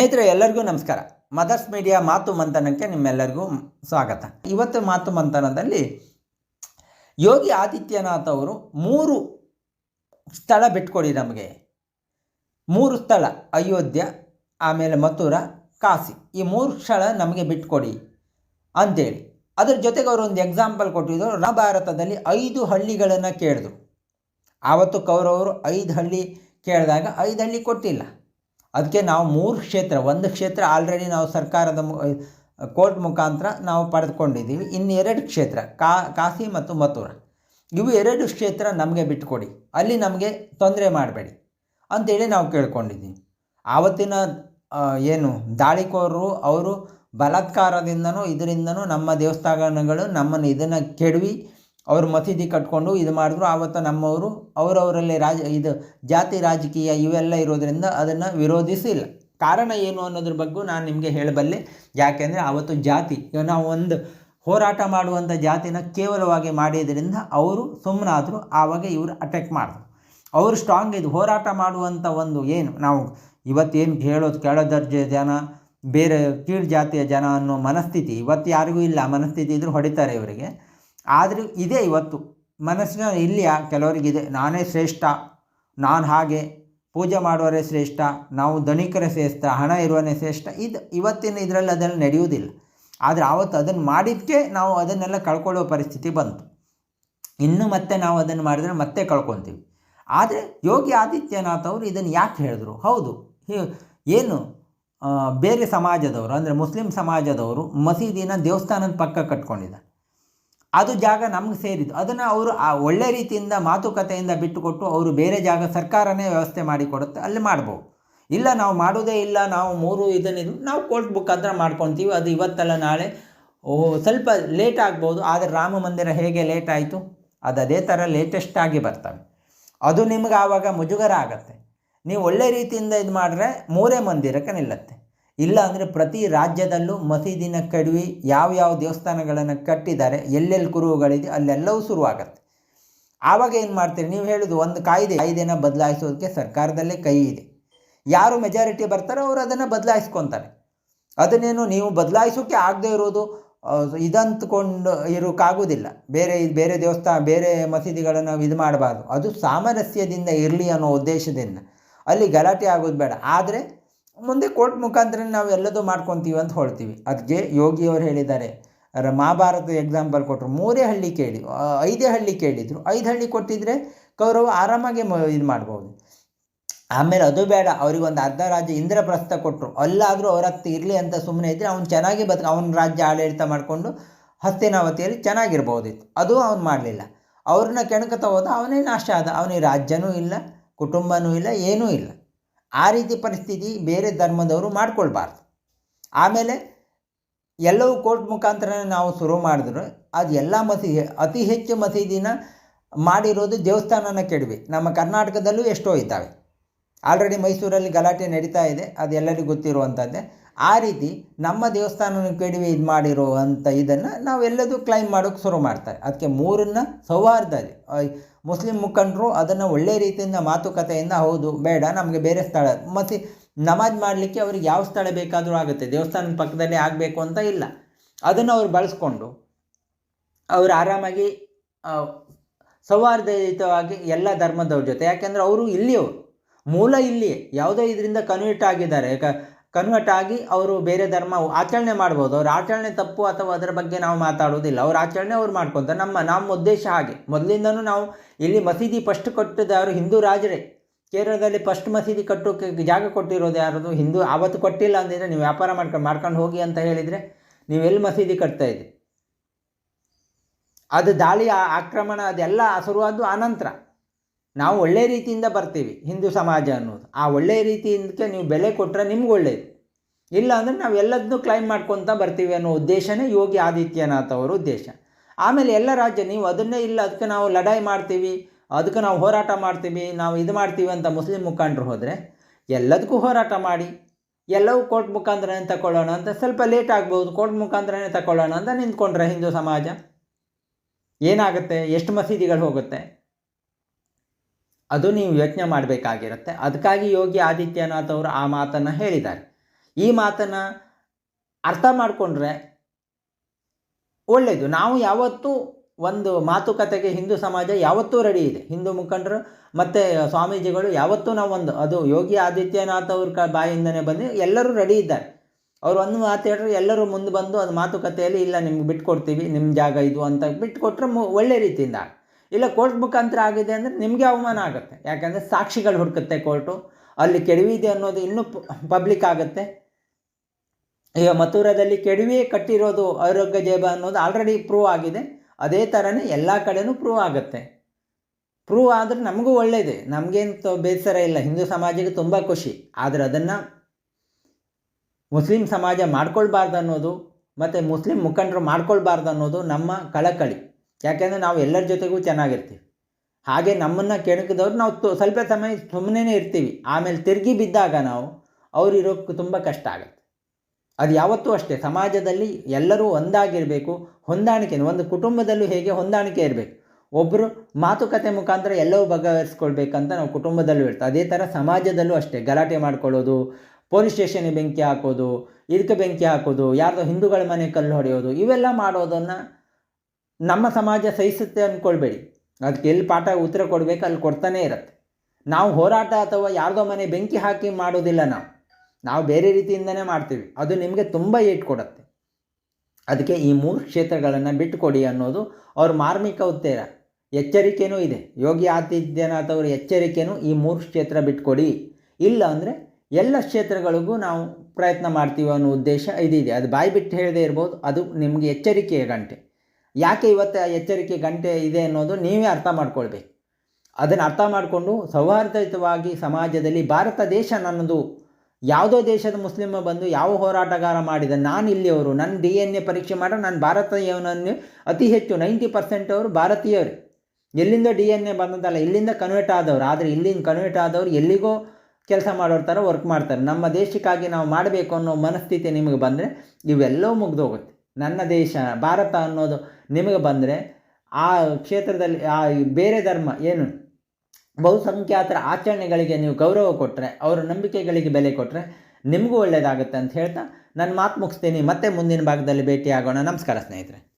ಸ್ನೇಹಿತರೆ, ಎಲ್ಲರಿಗೂ ನಮಸ್ಕಾರ. ಮದರ್ಸ್ ಮೀಡಿಯಾ ಮಾತು ಮಂಥನಕ್ಕೆ ನಿಮ್ಮೆಲ್ಲರಿಗೂ ಸ್ವಾಗತ. ಇವತ್ತು ಮಾತು ಮಂಥನದಲ್ಲಿ ಯೋಗಿ ಆದಿತ್ಯನಾಥ್ ಅವರು ಮೂರು ಸ್ಥಳ ಬಿಟ್ಕೊಡಿ ನಮಗೆ. ಮೂರು ಸ್ಥಳ, ಅಯೋಧ್ಯೆ, ಆಮೇಲೆ ಮಥುರ, ಕಾಶಿ. ಈ ಮೂರು ಸ್ಥಳ ನಮಗೆ ಬಿಟ್ಕೊಡಿ ಅಂತೇಳಿ. ಅದ್ರ ಜೊತೆಗೆ ಅವರು ಒಂದು ಎಕ್ಸಾಂಪಲ್ ಕೊಟ್ಟಿದ್ರು. ಭಾರತದಲ್ಲಿ ಐದು ಹಳ್ಳಿಗಳನ್ನು ಕೇಳಿದ್ರು. ಆವತ್ತು ಕೌರವರು ಐದು ಹಳ್ಳಿ ಕೇಳಿದಾಗ ಐದು ಹಳ್ಳಿ ಕೊಟ್ಟಿಲ್ಲ. ಅದಕ್ಕೆ ನಾವು ಮೂರು ಕ್ಷೇತ್ರ, ಒಂದು ಕ್ಷೇತ್ರ ಆಲ್ರೆಡಿ ನಾವು ಸರ್ಕಾರದ ಕೋರ್ಟ್ ಮುಖಾಂತರ ನಾವು ಪಡೆದುಕೊಂಡಿದ್ದೀವಿ. ಇನ್ನೆರಡು ಕ್ಷೇತ್ರ, ಕಾ, ಕಾಶಿ ಮತ್ತು ಮಥುರಾ. ಇವು ಎರಡು ಕ್ಷೇತ್ರ ನಮಗೆ ಬಿಟ್ಟುಕೊಡಿ. ಅಲ್ಲಿ ನಮಗೆ ತೊಂದರೆ ಮಾಡಬೇಡಿ ಅಂತೇಳಿ ನಾವು ಕೇಳ್ಕೊಂಡಿದ್ದೀವಿ. ಆವತ್ತಿನ ಏನು ದಾಳಿಕೋರರು, ಅವರು ಬಲಾತ್ಕಾರದಿಂದನೂ ಇದರಿಂದನೂ ನಮ್ಮ ದೇವಸ್ಥಾನಗಳು ನಮ್ಮನ್ನು ಇದನ್ನು ಕೆಡವಿ ಅವರು ಮಸೀದಿ ಕಟ್ಕೊಂಡು ಇದು ಮಾಡಿದ್ರು. ಆವತ್ತು ನಮ್ಮವರು, ಅವರವರಲ್ಲಿ ರಾಜ, ಇದು ಜಾತಿ ರಾಜಕೀಯ ಇವೆಲ್ಲ ಇರೋದರಿಂದ ಅದನ್ನು ವಿರೋಧಿಸಿಲ್ಲ. ಕಾರಣ ಏನು ಅನ್ನೋದ್ರ ಬಗ್ಗೆ ನಾನು ನಿಮಗೆ ಹೇಳಬಲ್ಲೆ. ಯಾಕೆಂದರೆ ಆವತ್ತು ಜಾತಿ ನಾವು ಒಂದು ಹೋರಾಟ ಮಾಡುವಂಥ ಜಾತಿನ ಕೇವಲವಾಗಿ ಮಾಡಿದ್ರಿಂದ ಅವರು ಸುಮ್ಮನಾದರು ಆವಾಗ ಇವರು ಅಟ್ಯಾಕ್ ಮಾಡಿದ್ರು. ಅವರು ಸ್ಟ್ರಾಂಗ್ ಇದು, ಹೋರಾಟ ಮಾಡುವಂಥ ಒಂದು ಏನು, ನಾವು ಇವತ್ತೇನು ಹೇಳೋದು ಕೆಳ ದರ್ಜೆ ಜನ, ಬೇರೆ ಕೀಳು ಜಾತಿಯ ಜನ ಅನ್ನೋ ಮನಸ್ಥಿತಿ ಇವತ್ತು ಯಾರಿಗೂ ಇಲ್ಲ. ಮನಸ್ಥಿತಿ ಇದ್ರೂ ಹೊಡಿತಾರೆ ಇವರಿಗೆ. ಆದರೆ ಇದೆ ಇವತ್ತು. ಮನಸ್ಸಿನ ಇಲ್ಲಿಯ? ಕೆಲವರಿಗಿದೆ. ನಾನೇ ಶ್ರೇಷ್ಠ. ನಾನು ಹಾಗೆ. ಪೂಜೆ ಮಾಡುವರೇ ಶ್ರೇಷ್ಠ. ನಾವು ಧನಿಕರೇ ಶ್ರೇಷ್ಠ. ಹಣ ಇರುವನೇ ಶ್ರೇಷ್ಠ. ಇದು ಇವತ್ತಿನ ಇದರಲ್ಲಿ ಅದೆಲ್ಲ ನಡೆಯುವುದಿಲ್ಲ. ಆದರೆ ಆವತ್ತು ಅದನ್ನು ಮಾಡಿದ್ದಕ್ಕೆ ನಾವು ಅದನ್ನೆಲ್ಲ ಕಳ್ಕೊಳ್ಳೋ ಪರಿಸ್ಥಿತಿ ಬಂತು. ಇನ್ನು ಮತ್ತೆ ನಾವು ಅದನ್ನು ಮಾಡಿದರೆ ಮತ್ತೆ ಕಳ್ಕೊತೀವಿ. ಆದರೆ ಯೋಗಿ ಆದಿತ್ಯನಾಥ್ ಅವರು ಇದನ್ನು ಯಾಕೆ ಹೇಳಿದ್ರು? ಹೌದು. ಏನು? ಬೇರೆ ಸಮಾಜದವರು, ಅಂದರೆ ಮುಸ್ಲಿಂ ಸಮಾಜದವರು ಮಸೀದಿನ ದೇವಸ್ಥಾನದ ಪಕ್ಕ ಕಟ್ಕೊಂಡಿದ್ದಾರೆ. ಅದು ಜಾಗ ನಮ್ಗೆ ಸೇರಿದ್ದು. ಅದನ್ನು ಅವರು ಆ ಒಳ್ಳೆ ರೀತಿಯಿಂದ ಮಾತುಕತೆಯಿಂದ ಬಿಟ್ಟುಕೊಟ್ಟು ಅವರು ಬೇರೆ ಜಾಗ ಸರ್ಕಾರನೇ ವ್ಯವಸ್ಥೆ ಮಾಡಿಕೊಡುತ್ತೆ ಅಲ್ಲಿ ಮಾಡ್ಬೋದು. ಇಲ್ಲ ನಾವು ಮಾಡೋದೇ ಇಲ್ಲ, ನಾವು ಮೂರು ಇದನ್ನಿದು ನಾವು ಕೋರ್ಟ್ ಬುಕ್ ಮುಖಾಂತರ ಮಾಡ್ಕೊತೀವಿ, ಅದು ಇವತ್ತಲ್ಲ ನಾಳೆ. ಓ, ಸ್ವಲ್ಪ ಲೇಟ್ ಆಗ್ಬೋದು, ಆದರೆ ರಾಮ ಮಂದಿರ ಹೇಗೆ ಲೇಟ್ ಆಯಿತು? ಅದು ಅದೇ ಥರ ಲೇಟೆಸ್ಟ್ ಆಗಿ ಬರ್ತವೆ. ಅದು ನಿಮ್ಗೆ ಆವಾಗ ಮುಜುಗರ ಆಗತ್ತೆ. ನೀವು ಒಳ್ಳೆ ರೀತಿಯಿಂದ ಇದು ಮಾಡಿದ್ರೆ ಮೂರೇ ಮಂದಿರಕ್ಕೆ ನಿಲ್ಲತ್ತೆ. ಇಲ್ಲ ಅಂದರೆ ಪ್ರತಿ ರಾಜ್ಯದಲ್ಲೂ ಮಸೀದಿನ ಕಡಿವಿ ಯಾವ ಯಾವ ದೇವಸ್ಥಾನಗಳನ್ನು ಕಟ್ಟಿದ್ದಾರೆ, ಎಲ್ಲೆಲ್ಲಿ ಕುರುಹುಗಳಿದೆ, ಅಲ್ಲೆಲ್ಲವೂ ಶುರುವಾಗತ್ತೆ. ಆವಾಗ ಏನು ಮಾಡ್ತೀರಿ? ನೀವು ಹೇಳೋದು ಒಂದು ಕಾಯ್ದೆ, ಕಾಯ್ದೆನ ಬದಲಾಯಿಸೋದಕ್ಕೆ ಸರ್ಕಾರದಲ್ಲೇ ಕೈ ಇದೆ. ಯಾರು ಮೆಜಾರಿಟಿ ಬರ್ತಾರೋ ಅವರು ಅದನ್ನು ಬದಲಾಯಿಸ್ಕೊತಾರೆ. ಅದನ್ನೇನು ನೀವು ಬದಲಾಯಿಸೋಕೆ ಆಗದೆ ಇರೋದು ಇದಂತ್ಕೊಂಡು ಇರೋಕ್ಕಾಗೋದಿಲ್ಲ ಬೇರೆ ಬೇರೆ ದೇವಸ್ಥಾನ, ಬೇರೆ ಮಸೀದಿಗಳನ್ನು ಇದು ಮಾಡಬಾರ್ದು. ಅದು ಸಾಮರಸ್ಯದಿಂದ ಇರಲಿ ಅನ್ನೋ ಉದ್ದೇಶದಿಂದ. ಅಲ್ಲಿ ಗಲಾಟೆ ಆಗೋದು ಬೇಡ. ಆದರೆ ಮುಂದೆ ಕೋರ್ಟ್ ಮುಖಾಂತರ ನಾವು ಎಲ್ಲದೂ ಮಾಡ್ಕೊತೀವಿ ಅಂತ ಹೇಳ್ತೀವಿ ಅದಕ್ಕೆ ಯೋಗಿಯವರು ಹೇಳಿದ್ದಾರೆ ಮಹಾಭಾರತ ಎಕ್ಸಾಂಪಲ್ ಕೊಟ್ಟರು ಮೂರೇ ಹಳ್ಳಿ ಕೇಳಿ ಐದೇ ಹಳ್ಳಿ ಕೇಳಿದರು. ಐದು ಹಳ್ಳಿ ಕೊಟ್ಟಿದ್ರೆ ಕೌರವ ಆರಾಮಾಗಿ ಇದು ಮಾಡ್ಬೋದು. ಆಮೇಲೆ ಅದು ಬೇಡ, ಅವರಿಗೊಂದು ಅರ್ಧ ರಾಜ್ಯ ಇಂದ್ರಪ್ರಸ್ಥ ಕೊಟ್ಟರು ಅಲ್ಲಾದರೂ ಅವ್ರ ಹತ್ತು ಇರಲಿ ಅಂತ ಸುಮ್ಮನೆ ಇದ್ದರೆ ಅವ್ನು ಚೆನ್ನಾಗಿ ಬದುಕ, ಅವನ ರಾಜ್ಯ ಆಡಳಿತ ಮಾಡಿಕೊಂಡು ಹಸ್ತಿನಾವತಿಯಲ್ಲಿ ಚೆನ್ನಾಗಿರ್ಬೋದಿತ್ತು. ಅದು ಅವ್ನು ಮಾಡಲಿಲ್ಲ. ಅವ್ರನ್ನ ಕೆಣಕ ಹೋದ ಅವನೇ ನಾಶ ಆದ. ಅವನಿಗೆ ರಾಜ್ಯನೂ ಇಲ್ಲ, ಕುಟುಂಬನೂ ಇಲ್ಲ, ಏನೂ ಇಲ್ಲ. ಆ ರೀತಿ ಪರಿಸ್ಥಿತಿ ಬೇರೆ ಧರ್ಮದವರು ಮಾಡ್ಕೊಳ್ಬಾರ್ದು. ಆಮೇಲೆ ಎಲ್ಲವೂ ಕೋರ್ಟ್ ಮುಖಾಂತರ ನಾವು ಶುರು ಮಾಡಿದ್ರು, ಅದು ಎಲ್ಲ ಮಸೀದಿ ಅತಿ ಹೆಚ್ಚು ಮಸೀದಿನ ಮಾಡಿರೋದು ದೇವಸ್ಥಾನನ ಕೆಡವಿ. ನಮ್ಮ ಕರ್ನಾಟಕದಲ್ಲೂ ಎಷ್ಟೋ ಇದ್ದಾವೆ. ಆಲ್ರೆಡಿ ಮೈಸೂರಲ್ಲಿ ಗಲಾಟೆ ನಡೀತಾ ಇದೆ ಅದು ಎಲ್ಲರಿಗೂ ಗೊತ್ತಿರುವಂಥದ್ದೇ. ಆ ರೀತಿ ನಮ್ಮ ದೇವಸ್ಥಾನ ಕೆಡವಿ ಇದು ಮಾಡಿರುವಂಥ ಇದನ್ನು ನಾವೆಲ್ಲದೂ ಕ್ಲೈಮ್ ಮಾಡೋಕ್ಕೆ ಶುರು ಮಾಡ್ತಾರೆ. ಅದಕ್ಕೆ ಮೂರನ್ನ ಸೌಹಾರ್ದಲ್ಲಿ ಮುಸ್ಲಿಂ ಮುಖಂಡರು ಅದನ್ನು ಒಳ್ಳೆ ರೀತಿಯಿಂದ ಮಾತುಕತೆಯಿಂದ ಹೌದು, ಬೇಡ, ನಮಗೆ ಬೇರೆ ಸ್ಥಳ. ಮತ್ತು ನಮಾಜ್ ಮಾಡಲಿಕ್ಕೆ ಅವ್ರಿಗೆ ಯಾವ ಸ್ಥಳ ಬೇಕಾದರೂ ಆಗುತ್ತೆ. ದೇವಸ್ಥಾನದ ಪಕ್ಕದಲ್ಲಿ ಆಗಬೇಕು ಅಂತ ಇಲ್ಲ. ಅದನ್ನು ಅವ್ರು ಬಳಸ್ಕೊಂಡು ಅವರು ಆರಾಮಾಗಿ ಸೌಹಾರ್ದಯುತವಾಗಿ ಎಲ್ಲ ಧರ್ಮದವ್ರ ಜೊತೆ. ಯಾಕೆಂದರೆ ಅವರು ಇಲ್ಲಿಯವರು. ಮೂಲ ಇಲ್ಲಿಯೇ. ಯಾವುದೋ ಇದರಿಂದ ಕನ್ವರ್ಟ್ ಆಗಿದ್ದಾರೆ. ಕ ಕನ್ವರ್ಟ್ ಆಗಿ ಅವರು ಬೇರೆ ಧರ್ಮ ಆಚರಣೆ ಮಾಡ್ಬೋದು. ಅವ್ರ ಆಚರಣೆ ತಪ್ಪು ಅಥವಾ ಅದರ ಬಗ್ಗೆ ನಾವು ಮಾತಾಡುವುದಿಲ್ಲ. ಅವ್ರ ಆಚರಣೆ ಅವ್ರು ಮಾಡ್ಕೊತಾರೆ. ನಮ್ಮ ನಮ್ಮ ಉದ್ದೇಶ ಹಾಗೆ. ಮೊದಲಿಂದನೂ ನಾವು ಇಲ್ಲಿ ಮಸೀದಿ ಫಸ್ಟ್ ಕಟ್ಟಿದ ಯಾರು? ಹಿಂದೂ ರಾಜರೇ. ಕೇರಳದಲ್ಲಿ ಫಸ್ಟ್ ಮಸೀದಿ ಕಟ್ಟೋಕ್ಕೆ ಜಾಗ ಕೊಟ್ಟಿರೋದು ಯಾರದು? ಹಿಂದೂ ಆವತ್ತು ಕೊಟ್ಟಿಲ್ಲ ಅಂದಿದ್ರೆ ನೀವು ವ್ಯಾಪಾರ ಮಾಡ್ಕೊಂಡು ಮಾಡ್ಕೊಂಡು ಹೋಗಿ ಅಂತ ಹೇಳಿದರೆ ನೀವು ಎಲ್ಲಿ ಮಸೀದಿ ಕಟ್ತಾ ಇದ್ರಿ? ಅದು ದಾಳಿ ಆಕ್ರಮಣ, ಅದೆಲ್ಲ ಶುರುವಾದ್ದು ಆನಂತರ ನಾವು ಒಳ್ಳೆ ರೀತಿಯಿಂದ ಬರ್ತೀವಿ ಹಿಂದೂ ಸಮಾಜ ಅನ್ನೋದು ಆ ಒಳ್ಳೆ ರೀತಿಯಿಂದಕ್ಕೆ ನೀವು ಬೆಲೆ ಕೊಟ್ಟರೆ ನಿಮ್ಗೆ ಒಳ್ಳೆಯದು ಇಲ್ಲ ಅಂದರೆ ನಾವು ಎಲ್ಲದನ್ನೂ ಕ್ಲೈಮ್ ಮಾಡ್ಕೊತ ಬರ್ತೀವಿ ಅನ್ನೋ ಉದ್ದೇಶನೇ ಯೋಗಿ ಆದಿತ್ಯನಾಥ್ ಅವರ ಉದ್ದೇಶ. ಆಮೇಲೆ ಎಲ್ಲ ರಾಜ್ಯ, ನೀವು ಅದನ್ನೇ ಇಲ್ಲ, ಅದಕ್ಕೆ ನಾವು ಲಡಾಯಿ ಮಾಡ್ತೀವಿ, ಅದಕ್ಕೆ ನಾವು ಹೋರಾಟ ಮಾಡ್ತೀವಿ, ನಾವು ಇದು ಮಾಡ್ತೀವಿ ಅಂತ ಮುಸ್ಲಿಂ ಮುಖಂಡರು ಹೋದರೆ ಎಲ್ಲದಕ್ಕೂ ಹೋರಾಟ ಮಾಡಿ, ಎಲ್ಲವೂ ಕೋರ್ಟ್ ಮುಖಾಂತರನೇ ತಗೊಳ್ಳೋಣ ಅಂತ ಸ್ವಲ್ಪ ಲೇಟ್ ಆಗ್ಬೋದು, ಕೋರ್ಟ್ ಮುಖಾಂತರನೇ ತಗೊಳ್ಳೋಣ ಅಂತ ನಿಂತ್ಕೊಂಡ್ರೆ ಹಿಂದೂ ಸಮಾಜ. ಏನಾಗುತ್ತೆ? ಎಷ್ಟು ಮಸೀದಿಗಳು ಹೋಗುತ್ತೆ? ಅದು ನೀವು ಯೋಚನೆ ಮಾಡಬೇಕಾಗಿರುತ್ತೆ. ಅದಕ್ಕಾಗಿ ಯೋಗಿ ಆದಿತ್ಯನಾಥ್ ಅವರು ಆ ಮಾತನ್ನು ಹೇಳಿದ್ದಾರೆ. ಈ ಮಾತನ್ನು ಅರ್ಥ ಮಾಡಿಕೊಂಡ್ರೆ ಒಳ್ಳೆಯದು ನಾವು ಯಾವತ್ತೂ ಒಂದು ಮಾತುಕತೆಗೆ ಹಿಂದೂ ಸಮಾಜ ಯಾವತ್ತೂ ರೆಡಿ ಇದೆ. ಹಿಂದೂ ಮುಖಂಡರು ಮತ್ತು ಸ್ವಾಮೀಜಿಗಳು ಯಾವತ್ತೂ ನಾವು ಒಂದು, ಅದು ಯೋಗಿ ಆದಿತ್ಯನಾಥ್ ಅವ್ರ ಕ ಬಾಯಿಂದನೇ ಬಂದು ಎಲ್ಲರೂ ರೆಡಿ ಇದ್ದಾರೆ. ಅವರು ಒಂದು ಮಾತು ಹೇಳಿದ್ರೆ ಎಲ್ಲರೂ ಮುಂದೆ ಬಂದು ಅದು ಮಾತುಕತೆಯಲ್ಲಿ ಇಲ್ಲ, ನಿಮ್ಗೆ ಬಿಟ್ಕೊಡ್ತೀವಿ ನಿಮ್ಮ ಜಾಗ ಇದು ಅಂತ ಬಿಟ್ಕೊಟ್ರೆ ಮು ಒಳ್ಳೆ ರೀತಿಯಿಂದ ಇಲ್ಲ ಕೋರ್ಟ್ ಮುಖಾಂತರ ಆಗಿದೆ ಅಂದರೆ ನಿಮಗೆ ಅವಮಾನ ಆಗುತ್ತೆ. ಯಾಕಂದರೆ ಸಾಕ್ಷಿಗಳು ಹುಡುಕುತ್ತೆ ಕೋರ್ಟು. ಅಲ್ಲಿ ಕೆಡವಿದೆ ಅನ್ನೋದು ಇನ್ನೂ ಪಬ್ಲಿಕ್ ಆಗುತ್ತೆ. ಈಗ ಮಥುರಾದಲ್ಲಿ ಕೆಡವಿ ಕಟ್ಟಿರೋದು ಆರೋಗ್ಯ ಜೇಬ ಅನ್ನೋದು ಆಲ್ರೆಡಿ ಪ್ರೂವ್ ಆಗಿದೆ. ಅದೇ ಥರನೇ ಎಲ್ಲ ಕಡೆನೂ ಪ್ರೂವ್ ಆಗುತ್ತೆ. ಪ್ರೂವ್ ಆದರೆ ನಮಗೂ ಒಳ್ಳೆಯದೇ ನಮಗೇನು ಬೇಸರ ಇಲ್ಲ. ಹಿಂದೂ ಸಮಾಜಕ್ಕೆ ತುಂಬ ಖುಷಿ. ಆದರೆ ಅದನ್ನು ಮುಸ್ಲಿಂ ಸಮಾಜ ಮಾಡ್ಕೊಳ್ಬಾರ್ದು ಅನ್ನೋದು ಮತ್ತು ಮುಸ್ಲಿಂ ಮುಖಂಡರು ಮಾಡ್ಕೊಳ್ಬಾರ್ದು ಅನ್ನೋದು ನಮ್ಮ ಕಳಕಳಿ. ಯಾಕೆಂದರೆ ನಾವು ಎಲ್ಲರ ಜೊತೆಗೂ ಚೆನ್ನಾಗಿರ್ತೀವಿ. ಹಾಗೆ ನಮ್ಮನ್ನು ಕೆಣಕಿದವ್ರು ನಾವು ಸ್ವಲ್ಪ ಸಮಯ ಸುಮ್ಮನೆ ಇರ್ತೀವಿ. ಆಮೇಲೆ ತಿರುಗಿ ಬಿದ್ದಾಗ ನಾವು ಅವ್ರು ಇರೋಕ್ಕೆ ತುಂಬ ಕಷ್ಟ ಆಗುತ್ತೆ. ಅದು ಯಾವತ್ತೂ ಅಷ್ಟೇ. ಸಮಾಜದಲ್ಲಿ ಎಲ್ಲರೂ ಒಂದಾಗಿರಬೇಕು. ಹೊಂದಾಣಿಕೆ ಒಂದು ಕುಟುಂಬದಲ್ಲೂ ಹೇಗೆ ಹೊಂದಾಣಿಕೆ ಇರಬೇಕು. ಒಬ್ಬರು ಮಾತುಕತೆ ಮುಖಾಂತರ ಎಲ್ಲವೂ ಬಗೆಹರಿಸ್ಕೊಳ್ಬೇಕಂತ ನಾವು ಕುಟುಂಬದಲ್ಲೂ ಇರ್ತೀವಿ. ಅದೇ ಥರ ಸಮಾಜದಲ್ಲೂ ಅಷ್ಟೇ. ಗಲಾಟೆ ಮಾಡ್ಕೊಳ್ಳೋದು, ಪೊಲೀಸ್ ಸ್ಟೇಷನ್ಗೆ ಬೆಂಕಿ ಹಾಕೋದು, ಇದಕ್ಕೆ ಬೆಂಕಿ ಹಾಕೋದು, ಯಾರ್ದೋ ಹಿಂದೂಗಳ ಮನೆ ಕಲ್ಲು ಹೊಡೆಯೋದು, ಇವೆಲ್ಲ ಮಾಡೋದನ್ನು ನಮ್ಮ ಸಮಾಜ ಸಹಿಸುತ್ತೆ ಅಂದ್ಕೊಳ್ಬೇಡಿ ಅದಕ್ಕೆ ಎಲ್ಲಿ ಪಾಠ ಉತ್ತರ ಕೊಡಬೇಕು, ಅಲ್ಲಿ ಕೊಡ್ತಾನೇ ಇರುತ್ತೆ. ನಾವು ಹೋರಾಟ ಅಥವಾ ಯಾರ್ದೋ ಮನೆ ಬೆಂಕಿ ಹಾಕಿ ಮಾಡೋದಿಲ್ಲ ನಾವು. ನಾವು ಬೇರೆ ರೀತಿಯಿಂದನೇ ಮಾಡ್ತೀವಿ. ಅದು ನಿಮಗೆ ತುಂಬ ಏಟ್ ಕೊಡುತ್ತೆ. ಅದಕ್ಕೆ ಈ ಮೂರು ಕ್ಷೇತ್ರಗಳನ್ನು ಬಿಟ್ಟುಕೊಡಿ ಅನ್ನೋದು ಅವ್ರ ಮಾರ್ಮಿಕ ಉತ್ತೇರ. ಎಚ್ಚರಿಕೆಯೂ ಇದೆ. ಯೋಗಿ ಆದಿತ್ಯನಾಥ್ ಅವರ ಎಚ್ಚರಿಕೆಯೂ ಈ ಮೂರು ಕ್ಷೇತ್ರ ಬಿಟ್ಕೊಡಿ. ಇಲ್ಲ ಅಂದರೆ ಎಲ್ಲ ಕ್ಷೇತ್ರಗಳಿಗೂ ನಾವು ಪ್ರಯತ್ನ ಮಾಡ್ತೀವಿ ಅನ್ನೋ ಉದ್ದೇಶ ಇದಿದೆ. ಅದು ಬಾಯಿ ಬಿಟ್ಟು ಹೇಳದೇ ಇರ್ಬೋದು. ಅದು ನಿಮಗೆ ಎಚ್ಚರಿಕೆಯ ಗಂಟೆ. ಯಾಕೆ ಇವತ್ತು ಎಚ್ಚರಿಕೆ ಗಂಟೆ ಇದೆ ಅನ್ನೋದು ನೀವೇ ಅರ್ಥ ಮಾಡ್ಕೊಳ್ಬೇಕು. ಅದನ್ನು ಅರ್ಥ ಮಾಡಿಕೊಂಡು ಸೌಹಾರ್ದಯುತವಾಗಿ ಸಮಾಜದಲ್ಲಿ ಭಾರತ ದೇಶ ನನ್ನದು ಯಾವುದೋ ದೇಶದ ಮುಸ್ಲಿಮ ಬಂದು ಯಾವ ಹೋರಾಟಗಾರ ಮಾಡಿದ, ನಾನು ಇಲ್ಲಿಯವರು ನನ್ನ ಡಿ ಎನ್ ಎ ಪರೀಕ್ಷೆ ಮಾಡೋ, ನಾನು ಭಾರತೀಯವನನ್ನು ಅತಿ ಹೆಚ್ಚು ನೈಂಟಿ ಪರ್ಸೆಂಟ್ ಅವರು ಭಾರತೀಯರು. ಎಲ್ಲಿಂದ ಡಿ ಎನ್ ಎ ಬಂದದಲ್ಲ ಇಲ್ಲಿಂದ ಕನ್ವರ್ಟ್ ಆದವರು. ಆದರೆ ಇಲ್ಲಿಂದ ಕನ್ವರ್ಟ್ ಆದವರು ಎಲ್ಲಿಗೋ ಕೆಲಸ ಮಾಡೋರ ಥರ ವರ್ಕ್ ಮಾಡ್ತಾರೆ. ನಮ್ಮ ದೇಶಕ್ಕಾಗಿ ನಾವು ಮಾಡಬೇಕು ಅನ್ನೋ ಮನಸ್ಥಿತಿ ನಿಮಗೆ ಬಂದರೆ ಇವೆಲ್ಲವೂ ಮುಗ್ದೋಗುತ್ತೆ. ನನ್ನ ದೇಶ, ಭಾರತ ಅನ್ನೋದು ನಿಮಗೆ ಬಂದರೆ ಆ ಕ್ಷೇತ್ರದಲ್ಲಿ, ಆ ಬೇರೆ ಧರ್ಮ ಏನು? ಬಹುಸಂಖ್ಯಾತರ ಆಚರಣೆಗಳಿಗೆ ನೀವು ಗೌರವ ಕೊಟ್ಟರೆ ಅವರ ನಂಬಿಕೆಗಳಿಗೆ ಬೆಲೆ ಕೊಟ್ಟರೆ ನಿಮಗೂ ಒಳ್ಳೆಯದಾಗುತ್ತೆ ಅಂತ ಹೇಳ್ತಾ ನನ್ನ ಮಾತು ಮುಗಿಸ್ತೀನಿ. ಮತ್ತೆ ಮುಂದಿನ ಭಾಗದಲ್ಲಿ ಭೇಟಿಯಾಗೋಣ. ನಮಸ್ಕಾರ ಸ್ನೇಹಿತರೆ.